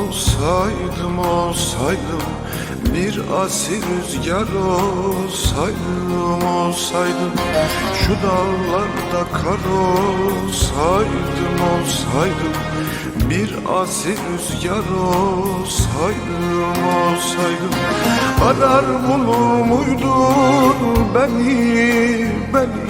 olsaydım olsaydım Bir asil rüzgar olsaydım olsaydım. Şu dağlarda kar olsaydım olsaydım Bir asil rüzgar olsaydım olsaydım. Arar bulur muydun beni beni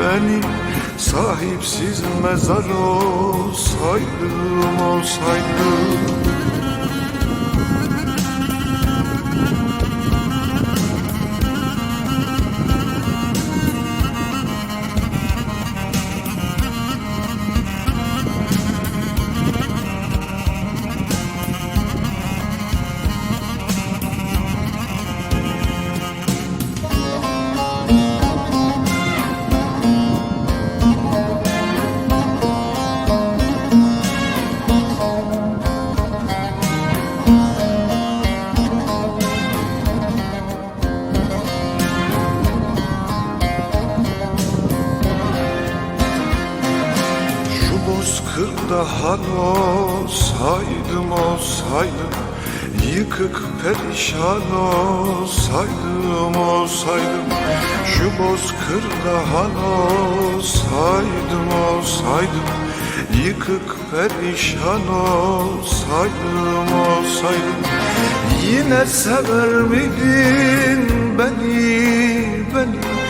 beni Sahipsiz mezar olsaydım olsaydım hal olsaydım olsaydım Yıkık perişan olsaydım olsaydım Şu bozkırda hal olsaydım olsaydım Yıkık perişan olsaydım olsaydım Yine sever miydin beni beni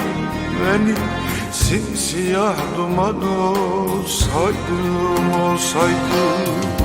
beni Simsiyah duman olsaydım olsaydım